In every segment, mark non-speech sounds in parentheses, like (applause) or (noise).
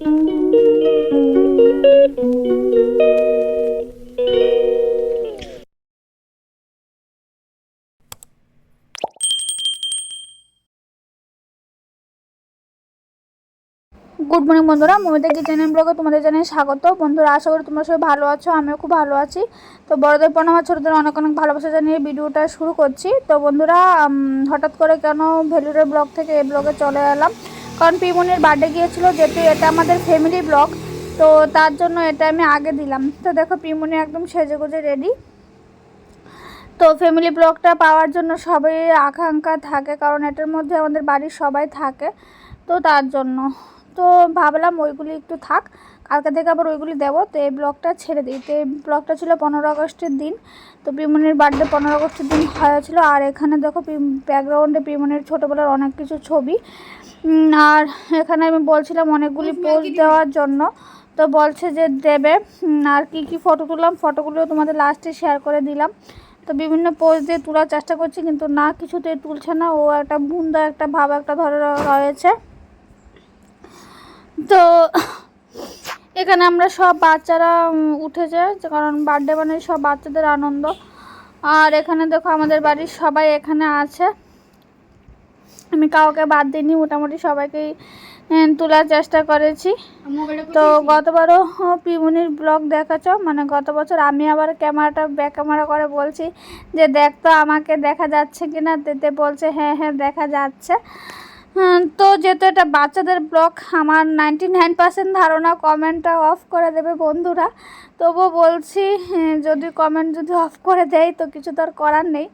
Good morning বন্ধুরা। Momita kitchen ব্লগে তোমাদের জানাই স্বাগত। বন্ধুরা, আশা করি তোমরা সবাই ভালো আছো, আমিও খুব ভালো আছি। তো বড়দের প্রণাম আমার ছোটদের অনেক অনেক ভালোবাসা জানিয়ে ভিডিওটা শুরু করছি। তো বন্ধুরা হঠাৎ করে কেন ভেলুরের ব্লগ থেকে এই ব্লগে চলে এলাম? কারণ পিমনের বার্থডে গিয়েছিল যেহেতু এটা আমাদের ফ্যামিলি ব্লগ তো তার জন্য এটা আমি আগে দিলাম। তো দেখো পিমনি একদম সেজে গুজে রেডি তো ফ্যামিলি ব্লগটা পাওয়ার জন্য সবাই আকাঙ্ক্ষা থাকে, কারণ এটার মধ্যে আমাদের বাড়ির সবাই থাকে, তো তার জন্য। তো ভাবলাম ওইগুলি একটু থাক। কালকে থেকে আবার ওইগুলি দেবো। তো এই ব্লগটা ছেড়ে দিই। তো এই ব্লগটা ছিল পনেরো আগস্টের দিন। তো পিমনির বার্থডে পনেরো আগস্টের দিন হয়েছিল। আর এখানে দেখো ব্যাকগ্রাউন্ডে পিমনির ছোটোবেলার অনেক কিছু ছবি। আর এখানে আমি বলছিলাম অনেকগুলি পোস্ট দেওয়ার জন্য। তো বলছে যে দেবে। আর কি কি ফটো তুললাম? ফটোগুলো তোমাদের লাস্টে শেয়ার করে দিলাম। তো বিভিন্ন পোজ দিয়ে তোলার চেষ্টা করছি কিন্তু না কিছুতেই তুলছে না। ও একটা বুন্দা একটা ভাব একটা ধরে রয়েছে। তো এখানে আমরা সব বাচ্চারা উম, উঠেছে যে কারণ বার্থডে মানে সব বাচ্চাদের আনন্দ। আর এখানে দেখো আমাদের বাড়ির সবাই এখানে আছে। আমি কাউকে বাদ দিইনি মোটামুটি সবাইকেই তোলার চেষ্টা করেছি। তো গতবারও পিমুনির ব্লগ দেখাচ্ছ? মানে গত বছর আমি আবার ক্যামেরাটা ব্যাক ক্যামেরা করে বলছি যে দেখ তো আমাকে দেখা যাচ্ছে কি না বলছে হ্যাঁ হ্যাঁ দেখা যাচ্ছে। তো যেহেতু এটা বাচ্চাদের ব্লগ আমার নাইনটি নাইন পার্সেন্ট ধারণা কমেন্টটা অফ করে দেবে বন্ধুরা। তবুও বলছি যদি কমেন্ট যদি অফ করে দেয় তো কিছু তো আর করার নেই।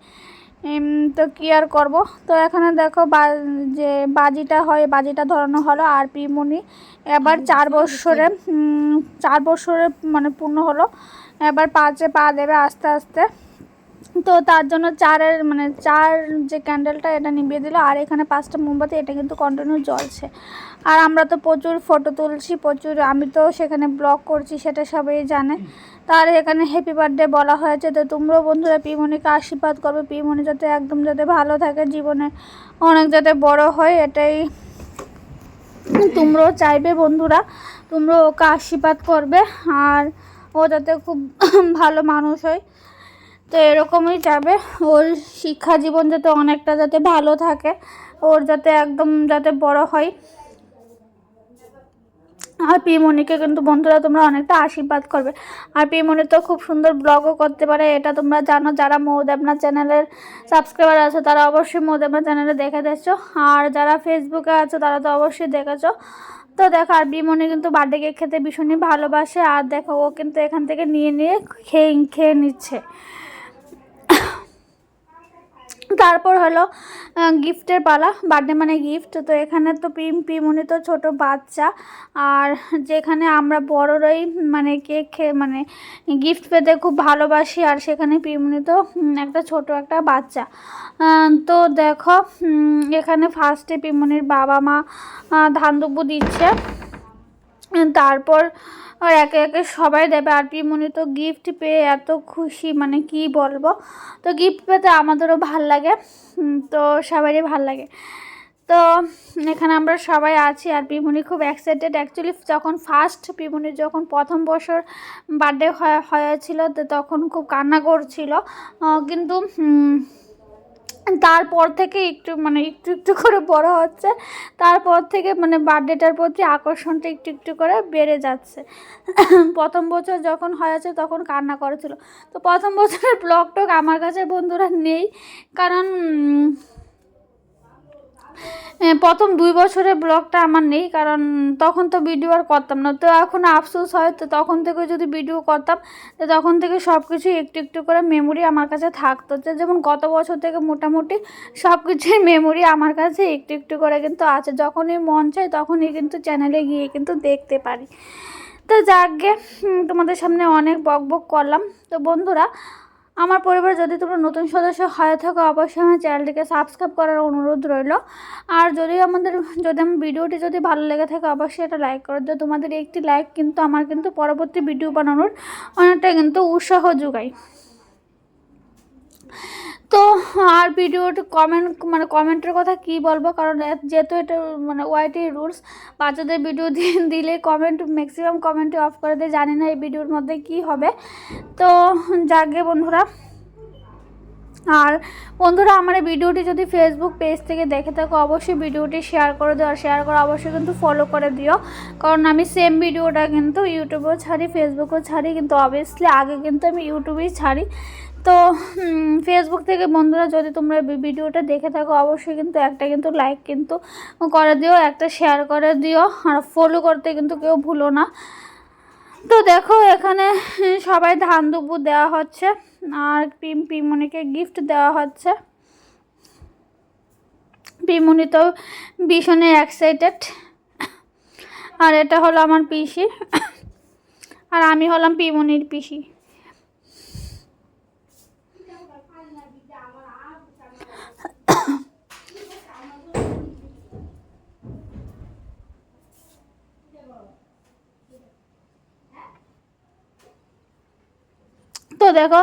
তো কী আর করব? তো এখানে দেখো বা- যে বাজিটা হয় বাজিটা ধরানো হলো আর পিমনি এবার চার বছরে চার বছরে মানে পূর্ণ হলো। এবার পাঁচে পা দেবে আস্তে আস্তে। তো তার জন্য চারের মানে চার যে ক্যান্ডেলটা এটা নিভিয়ে দিল, আর এখানে পাঁচটা মোমবাতি, এটা কিন্তু কন্টিনিউ জ্বলছে। আর আমরা তো প্রচুর ফটো তুলছি, প্রচুর, আমি তো সেখানে ব্লগ করছি, সেটা সবাই জানে। তার এখানে হ্যাপি বার্থডে বলা হয়েছে। তো তোমরাও বন্ধুরা পিমনিকে আশীর্বাদ করবে। পিমনি যাতে একদম যাতে ভালো থাকে জীবনে, অনেক যাতে বড় হয়, এটাই তোমরাও চাইবে বন্ধুরা। তোমরাও ওকে আশীর্বাদ করবে, আর ও যাতে খুব ভালো মানুষ হয়। তো এরকমই যাবে। ওর শিক্ষা জীবন যাতে অনেকটা যাতে ভালো থাকে, ওর যাতে একদম যাতে বড় হয়। আর পিমনিকে কিন্তু বন্ধুরা তোমরা অনেকটা আশীর্বাদ করবে। আর পিমনি তো খুব সুন্দর ব্লগও করতে পারে, এটা তোমরা জানো। যারা মৌদেবনা চ্যানেলের সাবস্ক্রাইবার আছে, তারা অবশ্যই মৌদেবনা চ্যানেলে দেখে দেখছ। আর যারা ফেসবুকে আছে, তারা তো অবশ্যই দেখেছ। তো দেখো, আর বিমনি কিন্তু বার্থডে কেক খেতে ভীষণই ভালোবাসে। আর দেখো, ও কিন্তু এখান থেকে নিয়ে নিয়ে খেয়ে খেয়ে নিচ্ছে। তারপর হলো গিফটের পালা, বার্থডে মানে গিফট। তো এখানে তো পিম পিমনি তো ছোট বাচ্চা। আর যেখানে আমরা বড়রাই মানে কেক খেয়ে মানে গিফট পেতে খুব ভালোবাসি। আর সেখানে পিমনি তো একটা ছোট একটা বাচ্চা। তো দেখো এখানে ফার্স্টে পিমনির বাবা মা ধান দিচ্ছে। তারপর আর একে একে সবাই দেবে। আর পিমনি তো গিফট পেয়ে এত খুশি মানে কি বলব? তো গিফট পেতে আমাদেরও ভালো লাগে। তো সবারই ভালো লাগে। তো এখানে আমরা সবাই আছি আর পিমনি খুব এক্সাইটেড অ্যাকচুয়ালি যখন ফার্স্ট পিমনির যখন প্রথম বছর বার্থডে হয়েছিল, তো তখন খুব কান্না করছিল। কিন্তু তারপর থেকে একটু মানে একটু একটু করে বড় হচ্ছে। তারপর থেকে মানে বার্থডেটার প্রতি আকর্ষণটা একটু একটু করে বেড়ে যাচ্ছে। প্রথম বছর যখন হয়েছে তখন কান্না করেছিল। তো প্রথম বছরের ব্লগ টক আমার কাছে বন্ধুরা নেই। কারণ প্রথম দুই বছরের ব্লগটা আমার নেই কারণ তখন তো ভিডিও আর করতাম না। তো এখন আফসোস হয় তো তখন থেকে যদি ভিডিও করতাম তো তখন থেকে সব কিছুই একটু একটু করে মেমোরি আমার কাছে থাকতো। যেমন গত বছর থেকে মোটামুটি সব কিছুই মেমোরি আমার কাছে একটু একটু করে কিন্তু আছে। যখনই মন চায় তখনই কিন্তু চ্যানেলে গিয়ে কিন্তু দেখতে পারি। তো হুম, তোমাদের সামনে অনেক বক বক করলাম। তো বন্ধুরা আমার পরিবার যদি তোমরা নতুন সদস্য হয়ে থাকো, অবশ্যই আমার চ্যানেলটিকে সাবস্ক্রাইব করার অনুরোধ রইল। আর যদি আমাদের, যদি আমার ভিডিওটি যদি ভালো লেগে থাকে, অবশ্যই এটা লাইক করে। দিও তোমাদের একটি লাইক কিন্তু আমার কিন্তু পরবর্তী ভিডিও বানানোর অনেকটা কিন্তু উৎসাহ যোগায়। তো আর ভিডিওটা কমেন্ট মানে কমেন্টের কথা কি বলব? কারণ যেহেতু এটা মানে ওয়াইটি রুলস বাচ্চাদের ভিডিও দিলে কমেন্ট ম্যাক্সিমাম কমেন্টে অফ করে দেয়। জানি না এই ভিডিওর মধ্যে কি হবে। তো যাকে বন্ধুরা। আর বন্ধুরা, আমার এই ভিডিওটি যদি ফেসবুক পেজ থেকে দেখে থাকো, অবশ্যই ভিডিওটি শেয়ার করে দিও। আর শেয়ার করে অবশ্যই কিন্তু ফলো করে দিও। কারণ আমি সেম ভিডিওটা কিন্তু ইউটিউবেও ছাড়ি ফেসবুকেও ছাড়ি, কিন্তু অবভিয়াসলি আগে কিন্তু আমি ইউটিউবেই ছাড়ি। তো ফেসবুক থেকে বন্ধুরা যদি তোমরা ভিডিওটা দেখে থাকো, অবশ্যই কিন্তু একটা কিন্তু লাইক কিন্তু করে দিও, একটা শেয়ার করে দিও, আর ফলো করতে কিন্তু কেউ ভুলো না। তো দেখো, এখানে সবাই ধান দুপুর দেওয়া হচ্ছে, আর পিম পিমনিকে গিফট দেওয়া হচ্ছে। পিমনি তো ভীষণই এক্সাইটেড আর এটা হলো আমার পিসি, আর আমি হলাম পিমনির পিসি তো দেখো,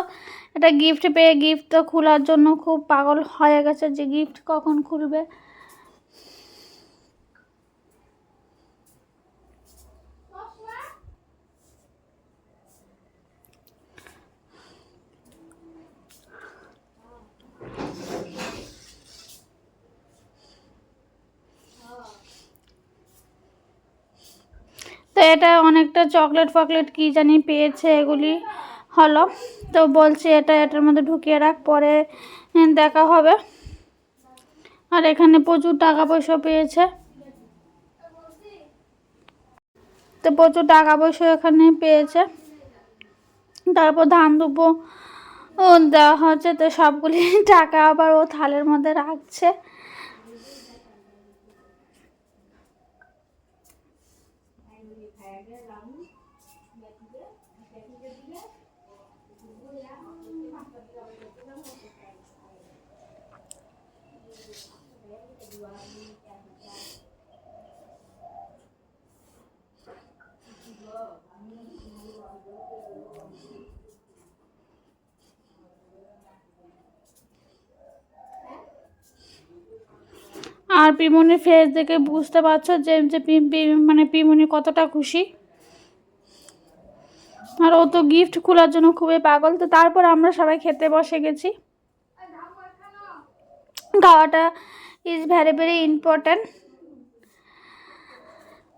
একটা গিফট পেয়ে গিফট তো খোলার জন্য খুব পাগল হয়ে গেছে যে গিফট কখন খুলবে। তো এটা অনেকটা চকলেট ফকলেট কি জানি পেয়েছে এগুলি। হলো তো বলছে এটা, এটার মধ্যে ঢুকিয়ে রাখ, পরে দেখা হবে। আর এখানে প্রচুর টাকা পয়সা পেয়েছে। তো প্রচুর টাকা পয়সা এখানে পেয়েছে। তারপর ধান দুপো দেওয়া হচ্ছে, তো সবগুলি (laughs) টাকা আবার ও থালের মধ্যে রাখছে। আর পিমনির ফেস দেখে বুঝতে পারছ যে যে পি- পি- মানে পিমনি কতটা খুশি? আর ও তো গিফট খোলার জন্য খুবই পাগল, তো তারপর আমরা সবাই খেতে বসে গেছি। খাওয়াটা ইজ ভেরি ভেরি ইম্পর্ট্যান্ট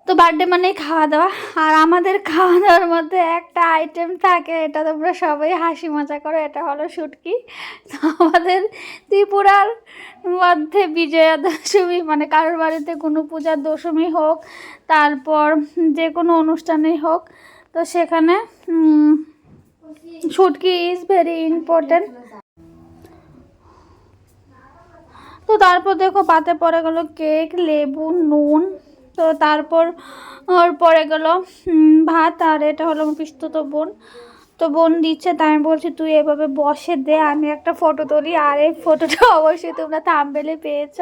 তো বার্থডে মানেই খাওয়া দাওয়া আর আমাদের খাওয়া দাওয়ার মধ্যে একটা আইটেম থাকে, এটা তোমরা সবাই হাসি মজা করো, এটা হলো শুটকি। তো আমাদের ত্রিপুরার মধ্যে বিজয়া দশমী মানে কারোর বাড়িতে কোনো পূজার দশমী হোক, তারপর যে কোনো অনুষ্ঠানেই হোক তো সেখানে শুটকি ইজ ভেরি ইম্পর্ট্যান্ট তো তারপর দেখো পাতে পড়ে গেল কেক, লেবু, নুন। তো তারপর, ওর পরে গেল ভাত, আর এটা হলো আমার পিস্তত বোন। তো বোন দিচ্ছে, তাই আমি বলছি, তুই এভাবে বসে দে, আমি একটা ফটো তুলি। আর এই ফটোটা অবশ্যই তোমরা থামবেলে পেয়েছ।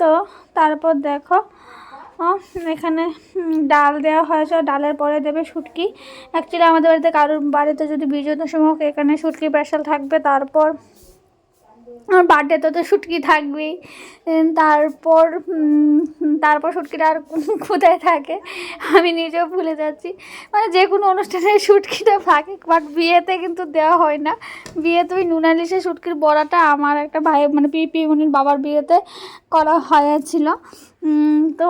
তো তারপর দেখো এখানে ডাল দেওয়া হয়েছে। ডালের পরে দেবে শুটকি। অ্যাকচুয়ালি আমাদের বাড়িতে কারোর বাড়িতে যদি বিজয় হোক এখানে শুটকি স্পেশাল থাকবে, তারপর আমার বার্থডেতে তো শুটকি থাকবেই। তারপর তারপর শুটকিটা আর কোথায় থাকে, আমি নিজেও ভুলে যাচ্ছি। মানে যে কোনো অনুষ্ঠানে শুটকিটা থাকে বাট বিয়েতে কিন্তু দেওয়া হয় না। বিয়েতে ওই নুনালিশে শুটকির বড়াটা আমার একটা ভাই মানে পি পিমনির বাবার বিয়েতে করা হয়েছিল। তো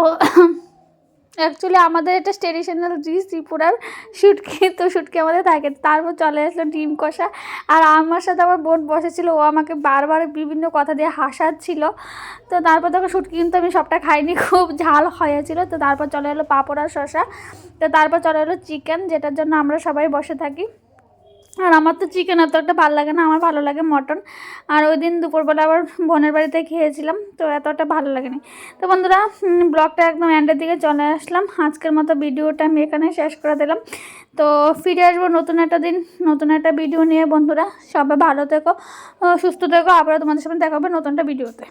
অ্যাকচুয়ালি আমাদের এটা ট্রেডিশনাল ডিশ ত্রিপুরার শুটকি। তো শুটকি আমাদের থাকে। তারপর চলে আসলো ডিম কষা। আর আমার সাথে আমার বোন বসেছিল। ও আমাকে বারবার বিভিন্ন কথা দিয়ে হাসাচ্ছিল। তো তারপর দেখো শুটকি কিন্তু আমি সবটা খাইনি। খুব ঝাল হয়েছিল। তো তারপর চলে এলো পাঁপড় আর শসা। তো তারপর চলে এলো চিকেন যেটার জন্য আমরা সবাই বসে থাকি। আর আমার তো চিকেন অত একটা ভালো লাগে না, আমার ভালো লাগে মটন। আর ওই দিন দুপুরবেলা আবার বোনের বাড়িতে খেয়েছিলাম, তো এতটা ভালো লাগেনি। তো বন্ধুরা ব্লগটা একদম এন্ডের দিকে চলে আসলাম। আজকের মতো ভিডিওটা আমি এখানে শেষ করে দিলাম। তো ফিরে আসব নতুন একটা দিন, নতুন একটা ভিডিও নিয়ে। বন্ধুরা, সবাই ভালো থেকো সুস্থ থেকো। আবার তোমাদের সামনে দেখা হবে নতুন একটা ভিডিওতে